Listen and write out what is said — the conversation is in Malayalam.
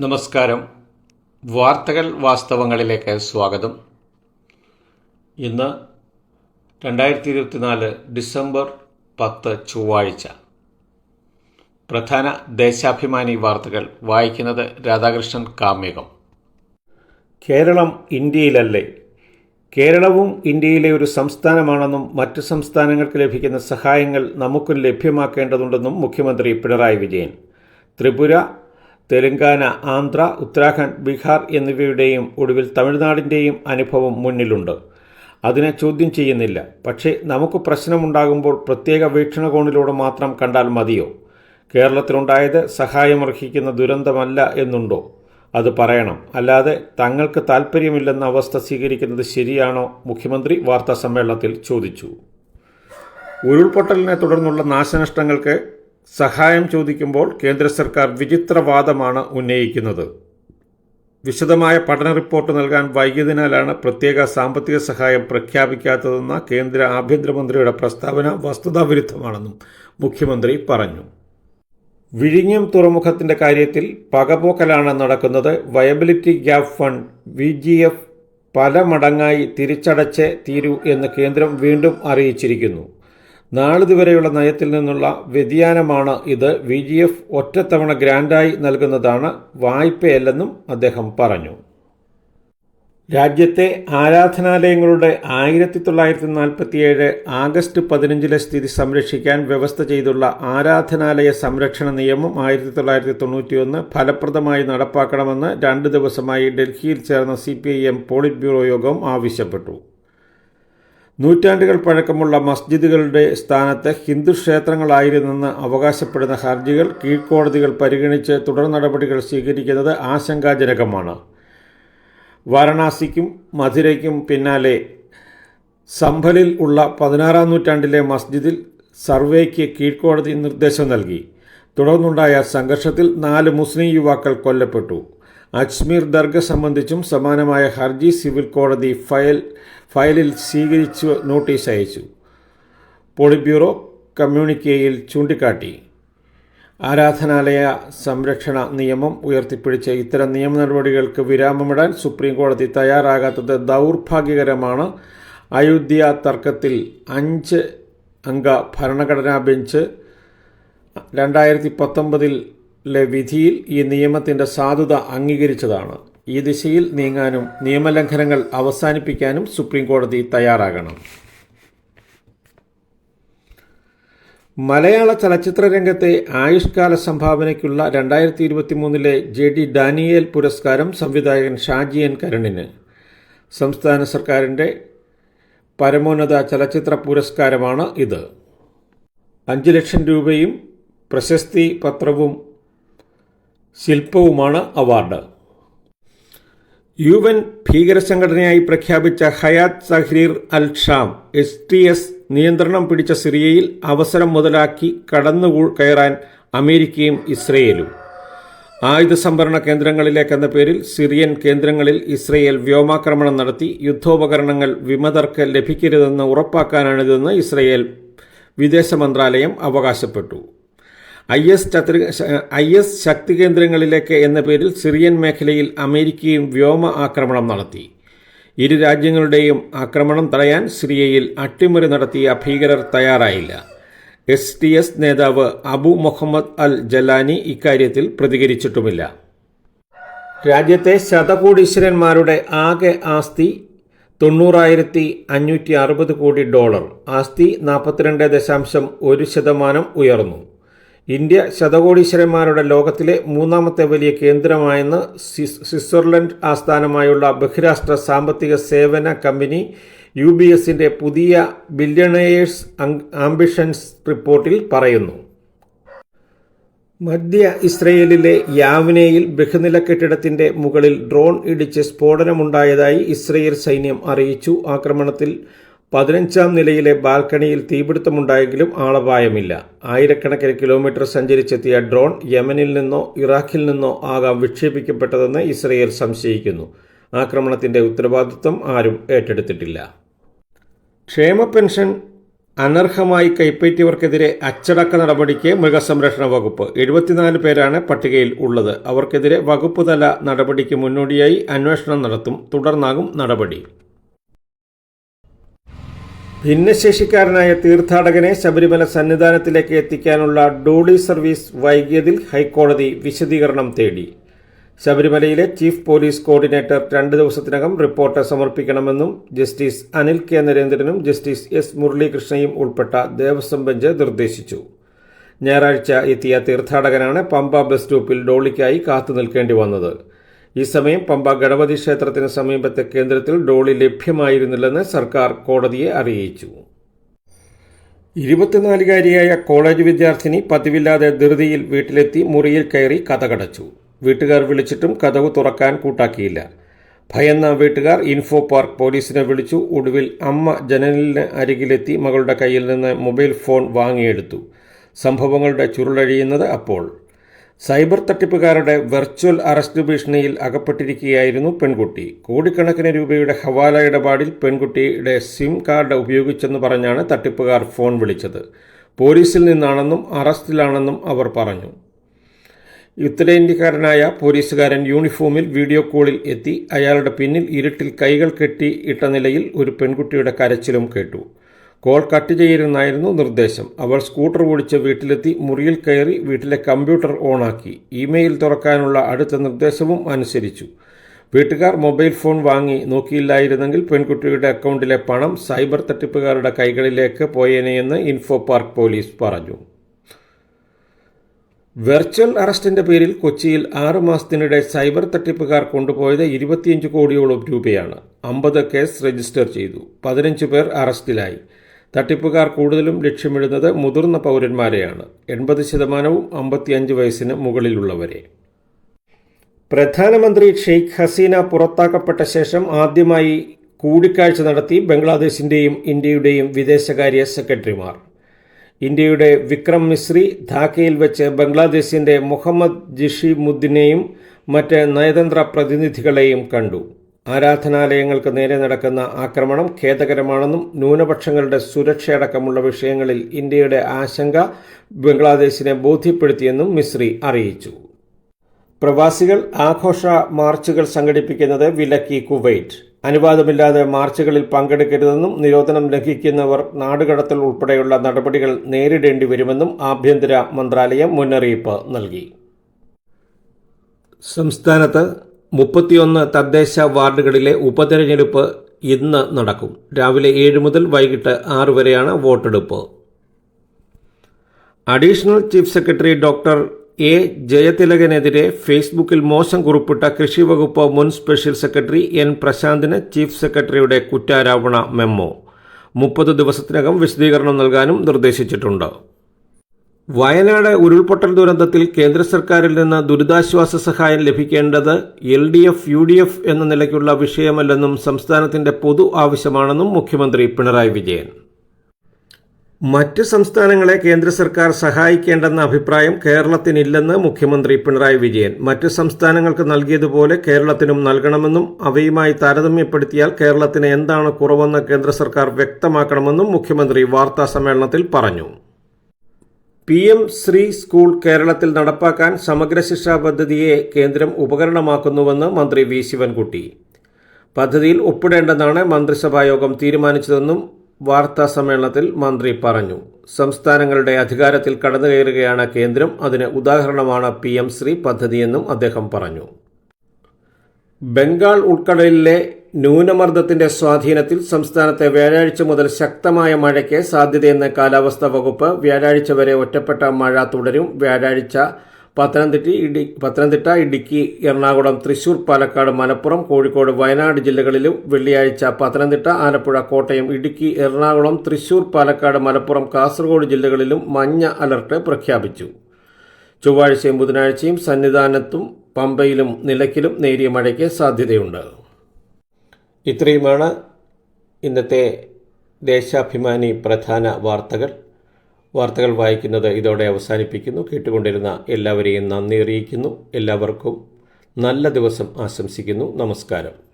നമസ്കാരം. വാർത്തകൾ വാസ്തവങ്ങളിലേക്ക് സ്വാഗതം. ഇന്ന് രണ്ടായിരത്തി ഇരുപത്തിനാല് ഡിസംബർ പത്ത് ചൊവ്വാഴ്ച. പ്രധാന ദേശാഭിമാനി വാർത്തകൾ വായിക്കുന്നത് രാധാകൃഷ്ണൻ കാമ്യകം കേരളം ഇന്ത്യയിലല്ലേ? കേരളവും ഇന്ത്യയിലെ ഒരു സംസ്ഥാനമാണെന്നും മറ്റ് സംസ്ഥാനങ്ങൾക്ക് ലഭിക്കുന്ന സഹായങ്ങൾ നമുക്കും ലഭ്യമാക്കേണ്ടതുണ്ടെന്നും മുഖ്യമന്ത്രി പിണറായി വിജയൻ. ത്രിപുര തെലങ്കാന ആന്ധ്ര ഉത്തരാഖണ്ഡ് ബീഹാർ എന്നിവയുടെയും ഒടുവിൽ തമിഴ്നാടിന്റെയും അനുഭവം മുന്നിലുണ്ട്. അതിനെ ചോദ്യം ചെയ്യുന്നില്ല. പക്ഷേ നമുക്ക് പ്രശ്നമുണ്ടാകുമ്പോൾ പ്രത്യേക വീക്ഷണകോണിലൂടെ മാത്രം കണ്ടാൽ മതിയോ? കേരളത്തിലുണ്ടായത് സഹായമർഹിക്കുന്ന ദുരന്തമല്ല എന്നുണ്ടോ? അത് പറയണം. അല്ലാതെ തങ്ങൾക്ക് താൽപ്പര്യമില്ലെന്ന അവസ്ഥ സ്വീകരിക്കുന്നത് ശരിയാണോ? മുഖ്യമന്ത്രി വാർത്താ സമ്മേളനത്തിൽ ചോദിച്ചു. ഉരുൾപൊട്ടലിനെ തുടർന്നുള്ള നാശനഷ്ടങ്ങൾക്ക് സഹായം ചോദിക്കുമ്പോൾ കേന്ദ്ര സർക്കാർ വിചിത്രവാദമാണ് ഉന്നയിക്കുന്നത്. വിശദമായ പഠന റിപ്പോർട്ട് നൽകാൻ വൈകിയതിനാലാണ് പ്രത്യേക സാമ്പത്തിക സഹായം പ്രഖ്യാപിക്കാത്തതെന്ന കേന്ദ്ര ആഭ്യന്തരമന്ത്രിയുടെ പ്രസ്താവന വസ്തുതാവിരുദ്ധമാണെന്നും മുഖ്യമന്ത്രി പറഞ്ഞു. വിഴിഞ്ഞം തുറമുഖത്തിന്റെ കാര്യത്തിൽ പകപോക്കലാണ് നടക്കുന്നത്. Viability gap fund V G F പല മടങ്ങായി തിരിച്ചടച്ചേ തീരൂ എന്ന് കേന്ദ്രം വീണ്ടും അറിയിച്ചിരിക്കുന്നു. നാളിതുവരെയുള്ള നയത്തിൽ നിന്നുള്ള വ്യതിയാനമാണ് ഇത്. വി ജി എഫ് ഒറ്റത്തവണ ഗ്രാൻഡായി നൽകുന്നതാണ് വായ്പയല്ലെന്നും അദ്ദേഹം പറഞ്ഞു. രാജ്യത്തെ ആരാധനാലയങ്ങളുടെ ആയിരത്തി തൊള്ളായിരത്തി നാൽപ്പത്തിയേഴ് ആഗസ്റ്റ് പതിനഞ്ചിലെ സ്ഥിതി സംരക്ഷിക്കാൻ വ്യവസ്ഥ ചെയ്തുള്ള ആരാധനാലയ സംരക്ഷണ നിയമം ആയിരത്തി തൊള്ളായിരത്തി തൊണ്ണൂറ്റിയൊന്ന് ഫലപ്രദമായി നടപ്പാക്കണമെന്ന് രണ്ട് ദിവസമായി ഡൽഹിയിൽ ചേർന്ന C P I M politburo യോഗം ആവശ്യപ്പെട്ടു. നൂറ്റാണ്ടുകൾ പഴക്കമുള്ള മസ്ജിദുകളുടെ സ്ഥാനത്ത് ഹിന്ദു ക്ഷേത്രങ്ങളായിരുന്നെന്ന് അവകാശപ്പെടുന്ന ഹർജികൾ കീഴ്ക്കോടതികൾ പരിഗണിച്ച് തുടർ നടപടികൾ സ്വീകരിക്കുന്നത് ആശങ്കാജനകമാണ്. വാരണാസിക്കും മധുരയ്ക്കും പിന്നാലെ സംഭലിൽ ഉള്ള പതിനാറാം നൂറ്റാണ്ടിലെ മസ്ജിദിൽ സർവേക്ക് കീഴ്ക്കോടതി നിർദ്ദേശം നൽകി. തുടർന്നുണ്ടായ സംഘർഷത്തിൽ നാല് മുസ്ലിം യുവാക്കൾ കൊല്ലപ്പെട്ടു. അജ്മീർ ദർഗ സംബന്ധിച്ചും സമാനമായ ഹർജി സിവിൽ കോടതി ഫയൽ ഫയലിൽ സ്വീകരിച്ചു നോട്ടീസ് അയച്ചു. പോളിറ്റ് ബ്യൂറോ കമ്മ്യൂണിക്കേയിൽ ചൂണ്ടിക്കാട്ടി. ആരാധനാലയ സംരക്ഷണ നിയമം ഉയർത്തിപ്പിടിച്ച ഇത്തരം നിയമ നടപടികൾക്ക് വിരാമമിടാൻ സുപ്രീം കോടതി തയ്യാറാകാത്തത് ദൗർഭാഗ്യകരമാണ്. അയോധ്യ തർക്കത്തിൽ അഞ്ച് അംഗ ഭരണഘടനാ ബെഞ്ച് രണ്ടായിരത്തി പത്തൊമ്പതിലെ വിധിയിൽ ഈ നിയമത്തിന്റെ സാധുത അംഗീകരിച്ചതാണ്. ഈ ദിശയിൽ നീങ്ങാനും നിയമലംഘനങ്ങൾ അവസാനിപ്പിക്കാനും സുപ്രീം കോടതി തയ്യാറാകണം. മലയാള ചലച്ചിത്ര രംഗത്തെ ആയുഷ്കാല സംഭാവനയ്ക്കുള്ള രണ്ടായിരത്തി ഇരുപത്തി മൂന്നിലെ ജെ ഡി ഡാനിയേൽ പുരസ്കാരം സംവിധായകൻ ഷാജി എൻ കരണിന്. സംസ്ഥാന സർക്കാരിന്റെ പരമോന്നത ചലച്ചിത്ര പുരസ്കാരമാണ് ഇത്. അഞ്ച് ലക്ഷം രൂപയും പ്രശസ്തി പത്രവും ശില്പവുമാണ് അവാർഡ്. യു എൻ ഭീകരസംഘടനയായി പ്രഖ്യാപിച്ച Hayat Tahrir al Sham S T S നിയന്ത്രണം പിടിച്ച സിറിയയിൽ അവസരം മുതലാക്കി കടന്നു കയറാൻ അമേരിക്കയും ഇസ്രയേലും. ആയുധ സംഭരണ കേന്ദ്രങ്ങളിലേക്കെന്ന പേരിൽ സിറിയൻ കേന്ദ്രങ്ങളിൽ ഇസ്രയേൽ വ്യോമാക്രമണം നടത്തി യുദ്ധോപകരണങ്ങൾ വിമതർക്ക് ലഭിക്കരുതെന്ന് ഉറപ്പാക്കാനാണിതെന്ന് ഇസ്രയേൽ വിദേശ മന്ത്രാലയം അവകാശപ്പെട്ടു. ഐ എസ് ഐ എസ് ശക്തി കേന്ദ്രങ്ങളിലേക്ക് എന്ന പേരിൽ സിറിയൻ മേഖലയിൽ അമേരിക്കയും വ്യോമ ആക്രമണം നടത്തി. ഇരു രാജ്യങ്ങളുടെയും ആക്രമണം തടയാൻ സിറിയയിൽ അട്ടിമറി നടത്തിയ ഭീകരർ തയ്യാറായില്ല. എസ് ടി എസ് നേതാവ് അബു മുഹമ്മദ് അൽ ജലാനി ഇക്കാര്യത്തിൽ പ്രതികരിച്ചിട്ടുമില്ല. രാജ്യത്തെ ശതകോടീശ്വരന്മാരുടെ ആകെ ആസ്തി തൊണ്ണൂറായിരത്തി അഞ്ഞൂറ്റി അറുപത് കോടി ഡോളർ. ആസ്തി നാൽപ്പത്തിരണ്ട് ദശാംശം ഒരു ശതമാനം ഉയർന്നു. ഇന്ത്യ ശതകോടീശ്വരന്മാരുടെ ലോകത്തിലെ മൂന്നാമത്തെ വലിയ കേന്ദ്രമായെന്ന് സ്വിറ്റ്സർലൻഡ് ആസ്ഥാനമായുള്ള ബഹിരാഷ്ട്ര സാമ്പത്തിക സേവന കമ്പനി യു ബി എസിന്റെ പുതിയ ബില്യണേഴ്സ് ആംബിഷൻസ് റിപ്പോർട്ടിൽ പറയുന്നു. മധ്യ ഇസ്രയേലിലെ യാവ്നയിൽ ബഹുനില കെട്ടിടത്തിന്റെ മുകളിൽ ഡ്രോൺ ഇടിച്ച് സ്ഫോടനമുണ്ടായതായി ഇസ്രയേൽ സൈന്യം അറിയിച്ചു. ആക്രമണത്തിൽ പതിനഞ്ചാം നിലയിലെ ബാൽക്കണിയിൽ തീപിടുത്തമുണ്ടായെങ്കിലും ആളപായമില്ല. ആയിരക്കണക്കിന് കിലോമീറ്റർ സഞ്ചരിച്ചെത്തിയ ഡ്രോൺ യമനിൽ നിന്നോ ഇറാഖിൽ നിന്നോ ആകാം വിക്ഷേപിക്കപ്പെട്ടതെന്ന് ഇസ്രയേൽ സംശയിക്കുന്നു. ആക്രമണത്തിന്റെ ഉത്തരവാദിത്വം ആരും ഏറ്റെടുത്തിട്ടില്ല. ക്ഷേമ പെൻഷൻ അനർഹമായി കൈപ്പറ്റിയവർക്കെതിരെ അച്ചടക്ക നടപടിക്ക് മൃഗസംരക്ഷണ വകുപ്പ് എഴുപത്തിനാല് പേരാണ് പട്ടികയിൽ ഉള്ളത്. അവർക്കെതിരെ വകുപ്പ് തല നടപടിക്ക് മുന്നോടിയായി അന്വേഷണം നടത്തും തുടർന്നാകും നടപടി. ഭിന്നശേഷിക്കാരനായ തീർത്ഥാടകനെ ശബരിമല സന്നിധാനത്തിലേക്ക് എത്തിക്കാനുള്ള ഡോളി സർവീസ് വൈകിയതിൽ ഹൈക്കോടതി വിശദീകരണം തേടി. ശബരിമലയിലെ ചീഫ് പോലീസ് കോർഡിനേറ്റർ രണ്ട് ദിവസത്തിനകം റിപ്പോർട്ട് സമർപ്പിക്കണമെന്നും ജസ്റ്റിസ് അനിൽ കെ നരേന്ദ്രനും ജസ്റ്റിസ് എസ് മുരളീകൃഷ്ണയും ഉൾപ്പെട്ട ദേവസ്വം ബെഞ്ച് നിർദ്ദേശിച്ചു. ഞായറാഴ്ച എത്തിയ തീർത്ഥാടകനാണ് പമ്പ ബസ് സ്റ്റോപ്പിൽ ഡോളിക്കായി കാത്തുനിൽക്കേണ്ടി വന്നത്. ഈ സമയം പമ്പ ഗണപതി ക്ഷേത്രത്തിന് സമീപത്തെ കേന്ദ്രത്തിൽ ഡോളി ലഭ്യമായിരുന്നില്ലെന്ന് സർക്കാർ കോടതിയെ അറിയിച്ചു. ഇരുപത്തിനാലുകാരിയായ കോളേജ് വിദ്യാർത്ഥിനി പതിവില്ലാതെ ധൃതിയിൽ വീട്ടിലെത്തി മുറിയിൽ കയറി കഥകടച്ചു വീട്ടുകാർ വിളിച്ചിട്ടും കഥവ് തുറക്കാൻ കൂട്ടാക്കിയില്ല. ഭയന്ന വീട്ടുകാർ ഇൻഫോ പാർക്ക് പോലീസിനെ വിളിച്ചു. ഒടുവിൽ അമ്മ ജനലിന് അരികിലെത്തി മകളുടെ കയ്യിൽ നിന്ന് മൊബൈൽ ഫോൺ വാങ്ങിയെടുത്തു. സംഭവങ്ങളുടെ ചുരുളഴിയുന്നത് അപ്പോൾ. സൈബർ തട്ടിപ്പുകാരുടെ വെർച്വൽ അറസ്റ്റ് ഭീഷണിയിൽ അകപ്പെട്ടിരിക്കുകയായിരുന്നു പെൺകുട്ടി. കോടിക്കണക്കിന് രൂപയുടെ ഹവാല ഇടപാടിൽ പെൺകുട്ടിയുടെ സിം കാർഡ് ഉപയോഗിച്ചെന്ന് പറഞ്ഞാണ് തട്ടിപ്പുകാർ ഫോൺ വിളിച്ചത്. പോലീസിൽ നിന്നാണെന്നും അറസ്റ്റിലാണെന്നും അവർ പറഞ്ഞു. ഉത്തരേന്ത്യക്കാരനായ പോലീസുകാരൻ യൂണിഫോമിൽ വീഡിയോ കോളിൽ എത്തി അയാളുടെ പിന്നിൽ ഇരുട്ടിൽ കൈകൾ കെട്ടി ഇട്ട നിലയിൽ ഒരു പെൺകുട്ടിയുടെ കരച്ചിലും കേട്ടു. കോൾ കട്ട് ചെയ്യരുന്നായിരുന്നു നിർദ്ദേശം. അവൾ സ്കൂട്ടർ ഓടിച്ച് വീട്ടിലെത്തി മുറിയിൽ കയറി വീട്ടിലെ കമ്പ്യൂട്ടർ ഓണാക്കി. ഇമെയിൽ തുറക്കാനുള്ള അടുത്ത നിർദ്ദേശവും അനുസരിച്ചു. വീട്ടുകാർ മൊബൈൽ ഫോൺ വാങ്ങി നോക്കിയില്ലായിരുന്നെങ്കിൽ പെൺകുട്ടിയുടെ അക്കൗണ്ടിലെ പണം സൈബർ തട്ടിപ്പുകാരുടെ കൈകളിലേക്ക് പോയേനെയെന്ന് ഇൻഫോ പാർക്ക് പോലീസ് പറഞ്ഞു. വെർച്വൽ അറസ്റ്റിന്റെ പേരിൽ കൊച്ചിയിൽ ആറു മാസത്തിനിടെ സൈബർ തട്ടിപ്പുകാർ കൊണ്ടുപോയത് ഇരുപത്തിയഞ്ച് കോടിയോളം രൂപയാണ്. അമ്പത് കേസ് രജിസ്റ്റർ ചെയ്തു. പതിനഞ്ച് പേർ അറസ്റ്റിലായി. തട്ടിപ്പുകാർ കൂടുതലും ലക്ഷ്യമിടുന്നത് മുതിർന്ന പൗരന്മാരെയാണ്. എൺപത് ശതമാനവും അമ്പത്തിയഞ്ച് വയസ്സിന് മുകളിലുള്ളവരെ. പ്രധാനമന്ത്രി ഷെയ്ഖ് ഹസീന പുറത്താക്കപ്പെട്ട ശേഷം ആദ്യമായി കൂടിക്കാഴ്ച നടത്തി ബംഗ്ലാദേശിന്റെയും ഇന്ത്യയുടെയും വിദേശകാര്യ സെക്രട്ടറിമാർ. ഇന്ത്യയുടെ വിക്രം മിശ്രി ധാക്കയിൽ വെച്ച് ബംഗ്ലാദേശിന്റെ മുഹമ്മദ് ജിഷിമുദ്ദിനെയും മറ്റ് നയതന്ത്ര പ്രതിനിധികളെയും കണ്ടു. ആരാധനാലയങ്ങൾക്ക് നേരെ നടക്കുന്ന ആക്രമണം ഖേദകരമാണെന്നും ന്യൂനപക്ഷങ്ങളുടെ സുരക്ഷയടക്കമുള്ള വിഷയങ്ങളിൽ ഇന്ത്യയുടെ ആശങ്ക ബംഗ്ലാദേശിനെ ബോധ്യപ്പെടുത്തിയെന്നും മിശ്രി അറിയിച്ചു. പ്രവാസികൾ ആഘോഷ മാർച്ചുകൾ സംഘടിപ്പിക്കുന്നത് വിലക്കി കുവൈറ്റ്. അനുവാദമില്ലാതെ മാർച്ചുകളിൽ പങ്കെടുക്കരുതെന്നും നിരോധനം ലംഘിക്കുന്നവർ നാടുകടത്തൽ ഉൾപ്പെടെയുള്ള നടപടികൾ നേരിടേണ്ടി വരുമെന്നും ആഭ്യന്തര മന്ത്രാലയം മുന്നറിയിപ്പ് നൽകി. സംസ്ഥാനത്ത് മുപ്പത്തിയൊന്ന് തദ്ദേശ വാർഡുകളിലെ ഉപതെരഞ്ഞെടുപ്പ് ഇന്ന് നടക്കും. രാവിലെ ഏഴ് മുതൽ വൈകിട്ട് ആറ് വരെയാണ് വോട്ടെടുപ്പ്. Additional chief secretary doctor A ജയതിലകനെതിരെ ഫേസ്ബുക്കിൽ മോശം കുറിപ്പിട്ട കൃഷി വകുപ്പ് മുൻ സ്പെഷ്യൽ സെക്രട്ടറി എൻ പ്രശാന്തിന് ചീഫ് സെക്രട്ടറിയുടെ കുറ്റാരോപണ മെമ്മോ. മുപ്പത് ദിവസത്തിനകം വിശദീകരണം നൽകാനും നിർദ്ദേശിച്ചിട്ടുണ്ട്. വയനാട് ഉരുൾപൊട്ടൽ ദുരന്തത്തിൽ കേന്ദ്ര സർക്കാരിൽ നിന്ന് ദുരിതാശ്വാസ സഹായം ലഭിക്കേണ്ടത് L D F U D F എന്ന നിലയ്ക്കുള്ള വിഷയമല്ലെന്നും സംസ്ഥാനത്തിന്റെ പൊതു ആവശ്യമാണെന്നും മുഖ്യമന്ത്രി പിണറായി വിജയൻ. മറ്റ് സംസ്ഥാനങ്ങളെ കേന്ദ്ര സർക്കാർ സഹായിക്കേണ്ടെന്ന അഭിപ്രായം കേരളത്തിനില്ലെന്ന് മുഖ്യമന്ത്രി പിണറായി വിജയൻ. മറ്റ് സംസ്ഥാനങ്ങൾക്ക് നൽകിയതുപോലെ കേരളത്തിനും നൽകണമെന്നും അവയുമായി താരതമ്യപ്പെടുത്തിയാൽ കേരളത്തിന് എന്താണ് കുറവെന്ന് കേന്ദ്ര സർക്കാർ വ്യക്തമാക്കണമെന്നും മുഖ്യമന്ത്രി വാർത്താ സമ്മേളനത്തിൽ പറഞ്ഞു. പി എം ശ്രീ സ്കൂൾ കേരളത്തിൽ നടപ്പാക്കാൻ സമഗ്ര ശിക്ഷാ പദ്ധതിയെ കേന്ദ്രം ഉപകരണമാക്കുന്നുവെന്ന് മന്ത്രി വി ശിവൻകുട്ടി. പദ്ധതിയിൽ ഒപ്പിടേണ്ടെന്നാണ് മന്ത്രിസഭായോഗം തീരുമാനിച്ചതെന്നും വാർത്താ സമ്മേളനത്തിൽ മന്ത്രി പറഞ്ഞു. സംസ്ഥാനങ്ങളുടെ അധികാരത്തിൽ കടന്നുകയറുകയാണ് കേന്ദ്രം. അതിന് ഉദാഹരണമാണ് പി എം ശ്രീ പദ്ധതിയെന്നും അദ്ദേഹം പറഞ്ഞു. ബംഗാൾ ഉൾക്കടലിലെ ന്യൂനമർദ്ദത്തിന്റെ സ്വാധീനത്തിൽ സംസ്ഥാനത്തെ വ്യാഴാഴ്ച മുതൽ ശക്തമായ മഴയ്ക്ക് സാധ്യതയെന്ന് കാലാവസ്ഥാ വകുപ്പ് വ്യാഴാഴ്ച വരെ ഒറ്റപ്പെട്ട മഴ തുടരും. വ്യാഴാഴ്ച പത്തനംതിട്ട ഇടി പത്തനംതിട്ട ഇടുക്കി എറണാകുളം തൃശൂർ പാലക്കാട് മലപ്പുറം കോഴിക്കോട് വയനാട് ജില്ലകളിലും വെള്ളിയാഴ്ച പത്തനംതിട്ട ആലപ്പുഴ കോട്ടയം ഇടുക്കി എറണാകുളം തൃശൂർ പാലക്കാട് മലപ്പുറം കാസർഗോഡ് ജില്ലകളിലും മഞ്ഞ അലർട്ട് പ്രഖ്യാപിച്ചു. ചൊവ്വാഴ്ചയും ബുധനാഴ്ചയും സന്നിധാനത്തും പമ്പയിലും നിലയ്ക്കലും നേരിയ മഴയ്ക്ക് സാധ്യതയുണ്ട്. ഇത്രയുമാണ് ഇന്നത്തെ ദേശാഭിമാനി പ്രധാന വാർത്തകൾ. വാർത്തകൾ വായിക്കുന്നത് ഇതോടെ അവസാനിപ്പിക്കുന്നു. കേട്ടുകൊണ്ടിരുന്ന എല്ലാവരെയും നന്ദി അറിയിക്കുന്നു. എല്ലാവർക്കും നല്ല ദിവസം ആശംസിക്കുന്നു. നമസ്കാരം.